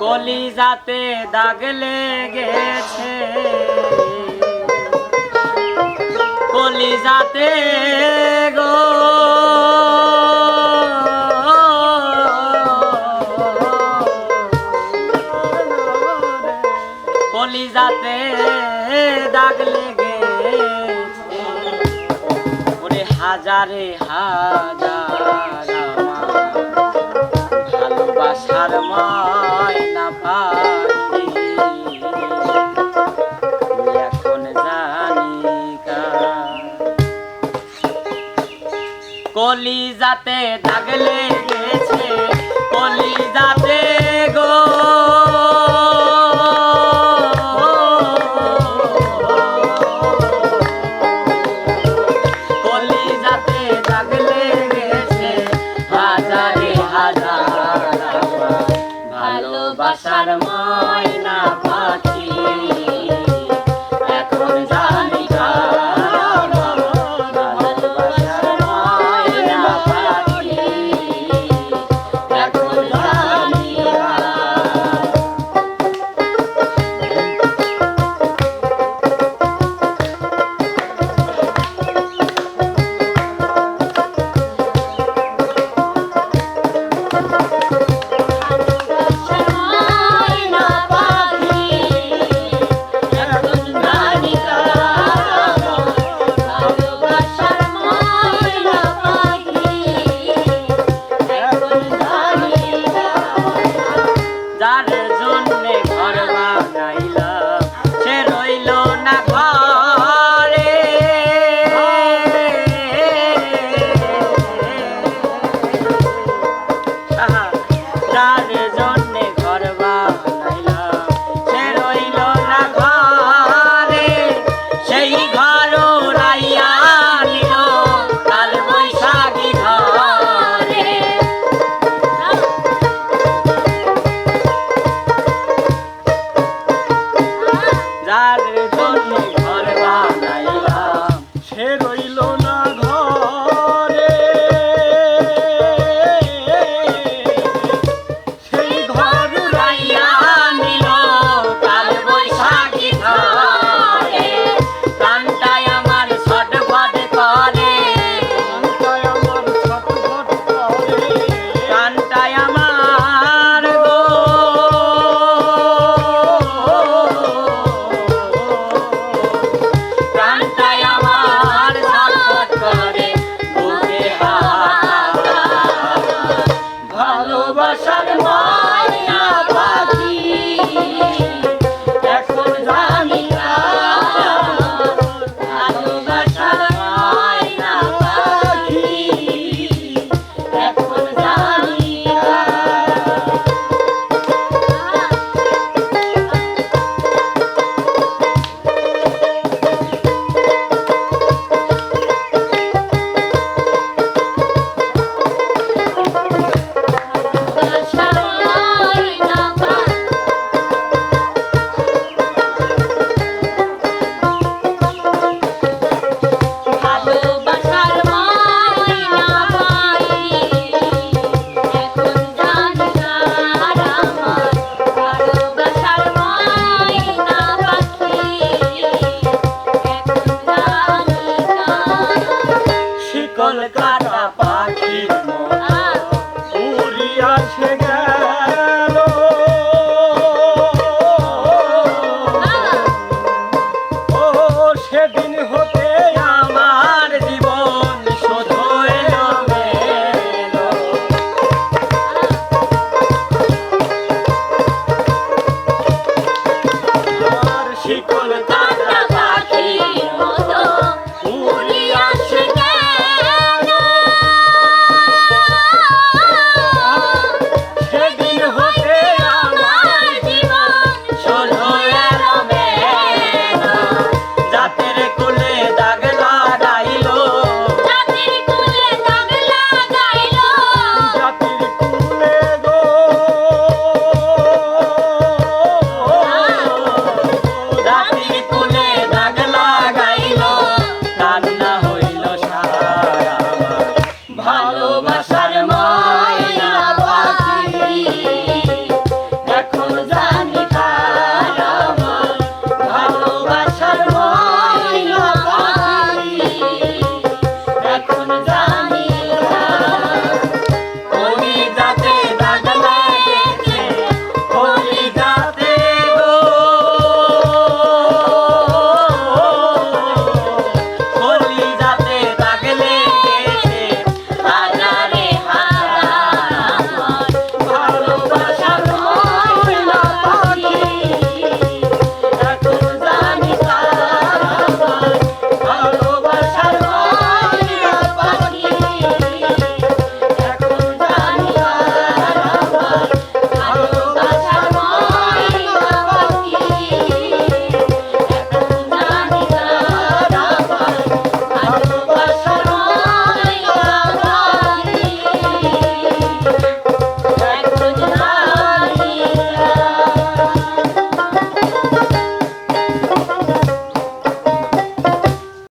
কলিজাতে দাগ লেগেছে। কলিজাতে গো। কলিজাতে দাগ লেগেছে। হাজারে হাজার ভালোবাসার ময়না কলি যাতে দাগ লেগেছে যাতে গো। যাতে ভালোবাসার ময়না যার